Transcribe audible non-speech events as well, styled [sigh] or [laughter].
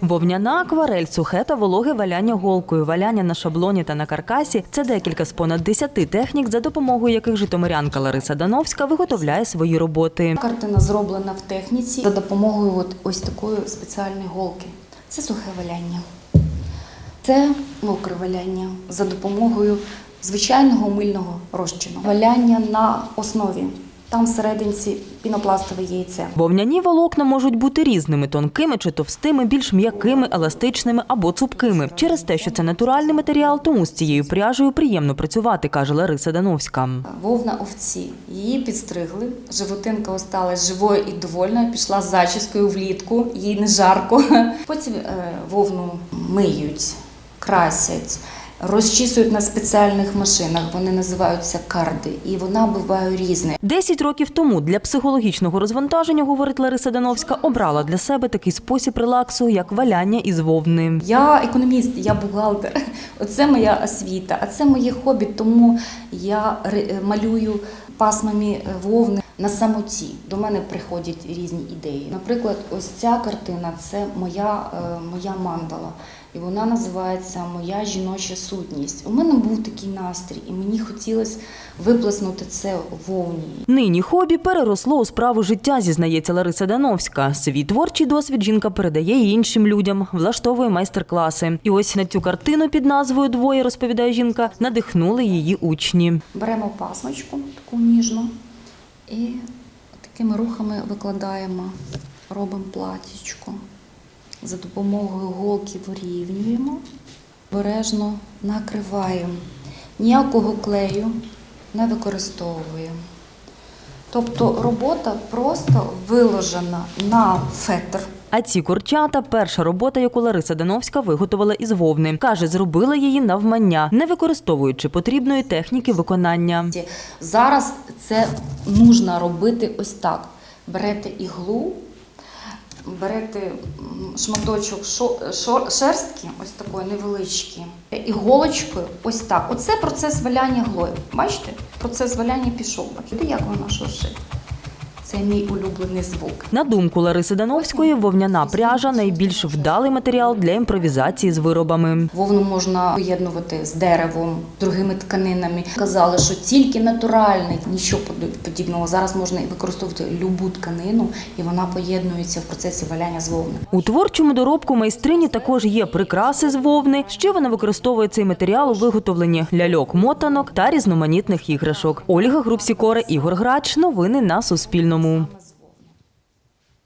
Вовняна акварель, сухе та вологе валяння голкою, валяння на шаблоні та на каркасі це декілька з понад десяти технік, за допомогою яких житомирянка Лариса Дановська виготовляє свої роботи. Картина зроблена в техніці за допомогою от ось такої спеціальної голки. Це сухе валяння. Це мокре валяння за допомогою звичайного мильного розчину. Валяння на основі. Там всерединці пінопластове яйце. Вовняні волокна можуть бути різними, тонкими чи товстими, більш м'якими, еластичними або цупкими. Через те, що це натуральний матеріал, тому з цією пряжею приємно працювати, каже Лариса Дановська. Вовна овці. Її підстригли. Животинка осталась живою і довольною. Пішла з зачіскою влітку, їй не жарко. [laughs] Потім е, вовну миють, красять, розчісують на спеціальних машинах. Вони називаються карди, і вона буває різна. Десять років тому для психологічного розвантаження, говорить Лариса Дановська, обрала для себе такий спосіб релаксу, як валяння із вовни. Я економіст, я бухгалтер. Оце моя освіта, а це моє хобі, тому я малюю пасмами вовни на самоті. До мене приходять різні ідеї. Наприклад, ось ця картина це моя, е, моя мандала. І вона називається Моя жіноча сутність. У мене був такий настрій, і мені хотілося виплеснути це вовні. Нині хобі переросло у справу життя, зізнається Лариса Дановська. Свій творчий досвід жінка передає іншим людям, влаштовує майстер-класи. І ось на цю картину під назвою Двоє розповідає жінка, надихнули її учні. Беремо пасмочку таку ніжну і такими рухами викладаємо, робимо платічко. За допомогою голки вирівнюємо, обережно накриваємо. Ніякого клею не використовуємо. Тобто робота просто виложена на фетр. А ці курчата перша робота, яку Лариса Дановська виготовила із вовни. Каже, зробила її навмання, не використовуючи потрібної техніки виконання. Зараз це нужно робити ось так. Берете іглу, берете шматочок шерстки, ось такої невеличкі, іголочкою, ось так. Оце процес валяння глою. Бачите? Процес валяння пішов. Бачите, як вона шуршить? Це мій улюблений звук. На думку Лариси Дановської, вовняна пряжа найбільш вдалий матеріал для імпровізації з виробами. Вовну можна поєднувати з деревом, другими тканинами. Казали, що тільки натуральний, нічого подібного. Зараз можна використовувати любу тканину, і вона поєднується в процесі валяння з вовни. У творчому доробку майстрині також є прикраси з вовни. Ще вона використовує цей матеріал у виготовленні ляльок, мотанок та різноманітних іграшок. Ольга Групсікора, Ігор Грач. Новини на Суспільному. amo.